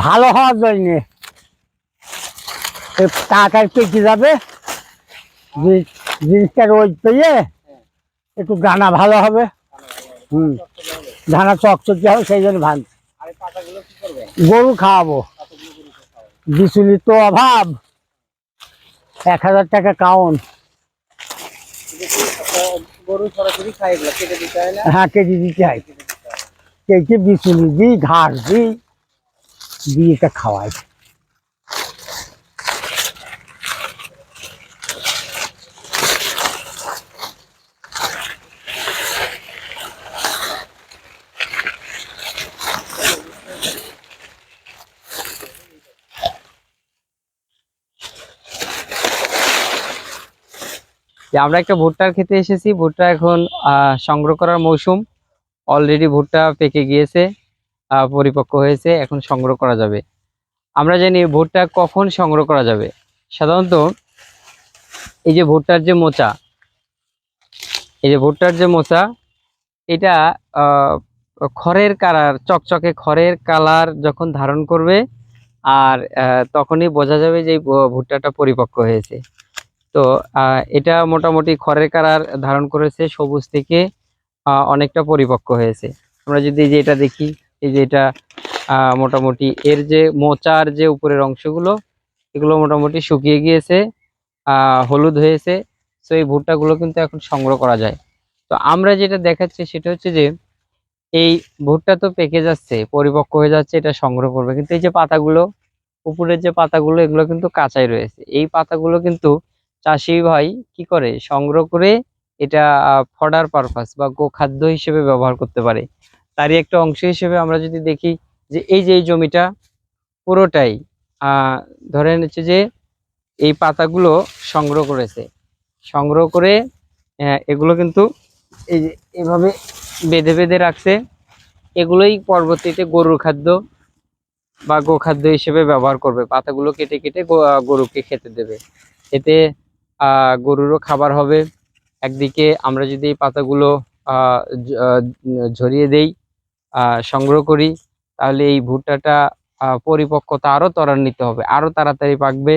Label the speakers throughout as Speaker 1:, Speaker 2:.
Speaker 1: ভালো হওয়ার জন্য। তাড়াতাড়ি পেকে যাবে? জিনিসটা রোজ পেয়ে একটু দানা ভালো হবে। হুম। দানা চকচকি হবে সেই জন্য ভাঙ গরু খাওয়াবো। বিচুলির তো অভাব। এক হাজার টাকা কাউন
Speaker 2: এটা কি একটা গরু সরাসরি এগুলো কেটে দিতে হয় না?
Speaker 1: হ্যাঁ হয়।
Speaker 2: কেটে দিতে হয়।
Speaker 1: কেটে বিচুলি দিই ঘাস দিই দিয়ে এটা খাওয়াই।
Speaker 3: আমরা একটা ভুট্টার খেতে এসেছি, ভুট্টা এখন সংগ্রহ করার মৌসুম। অলরেডি ভুট্টা পেকে গিয়েছে পরিপক্ক হয়েছে, এখন সংগ্রহ করা যাবে। আমরা জানি ভুট্টা কখন সংগ্রহ করা যাবে। সাধারণত এই যে ভুট্টার যে মোচা, এই যে ভুট্টার যে মোচা, এটা খড়ের কালার, চকচকে খড়ের কালার যখন ধারণ করবে, আর তখনই বোঝা যাবে যে ভুট্টাটা পরিপক্ক হয়েছে। তো এটা মোটামুটি খড়ের কালার ধারণ করেছে সবুজ থেকে অনেকটা পরিপক্ক হয়েছে। আমরা যদি যে এটা দেখি, এই যে এটা মোটামুটি এর যে মোচার যে উপরের অংশগুলো, এগুলো মোটামুটি শুকিয়ে গিয়েছে হলুদ হয়েছে তো এই ভুট্টাগুলো কিন্তু এখন সংগ্রহ করা যায়। তো আমরা যেটা দেখাচ্ছি সেটা হচ্ছে যে, এই ভুট্টা তো পেকে যাচ্ছে, পরিপক্ক হয়ে যাচ্ছে, এটা সংগ্রহ করবে। কিন্তু এই যে পাতাগুলো, উপরের যে পাতাগুলো, এগুলো কিন্তু কাঁচাই রয়েছে। এই পাতাগুলো কিন্তু চাষি ভাই কি করে? সংগ্রহ করে এটা ফডার পারপাস বা গোখাদ্য হিসেবে ব্যবহার করতে পারে। তারই একটা অংশ হিসেবে আমরা যদি দেখি যে এই যে এই জমিটা পুরোটাই আহ, ধরেন হচ্ছে যে এই পাতাগুলো সংগ্রহ করেছে। সংগ্রহ করে এগুলো কিন্তু এই যে এভাবে বেঁধে বেঁধে রাখছে। এগুলোই পরবর্তীতে গরুর খাদ্য বা গোখাদ্য হিসেবে ব্যবহার করবে। পাতাগুলো কেটে কেটে গরুকে খেতে দেবে। এতে গরুরও খাবার হবে। একদিকে আমরা যদি এই পাতাগুলো ঝরিয়ে দেই সংগ্রহ করি, তাহলে এই ভুট্টাটা পরিপক্কতা আরও ত্বরান্বিত হবে, আরও তাড়াতাড়ি পাকবে।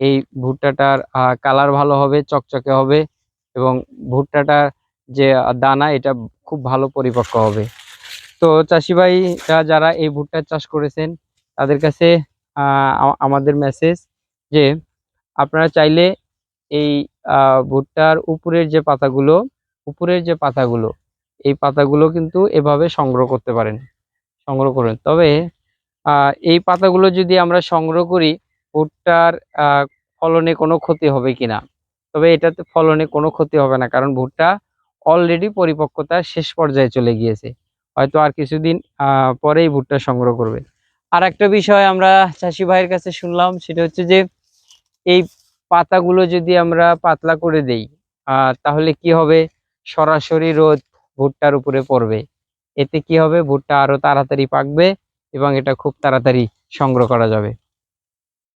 Speaker 3: এই ভুট্টাটার কালার ভালো হবে, চকচকে হবে এবং ভুট্টাটার যে দানা, এটা খুব ভালো পরিপক্ক হবে। তো চাষি ভাইরা যারা এই ভুট্টার চাষ করেছেন, তাদের কাছে আমাদের মেসেজ যে, আপনারা চাইলে এই ভুট্টার উপরের যে পাতাগুলো, উপরের যে পাতাগুলো, এই পাতাগুলো কিন্তু এভাবে সংগ্রহ করতে পারেন, সংগ্রহ করুন। তবে এই পাতাগুলো যদি আমরা সংগ্রহ করি, ভুট্টার ফলনে কোনো ক্ষতি হবে কিনা তবে এটাতে ফলনে কোনো ক্ষতি হবে না, কারণ ভুট্টা অলরেডি পরিপক্কতার শেষ পর্যায়ে চলে গিয়েছে। হয়তো আর কিছুদিন পরেই ভুট্টা সংগ্রহ করবে। আর একটা বিষয় আমরা চাষি ভাইয়ের কাছে শুনলাম, সেটা হচ্ছে যে, এই পাতাগুলো যদি আমরা পাতলা করে দেই তাহলে কি হবে? সরাসরি রোদ ভুট্টার উপরে পড়বে। এতে কি হবে? ভুট্টা আরও তাড়াতাড়ি পাকবে এবং এটা খুব তাড়াতাড়ি সংগ্রহ করা যাবে।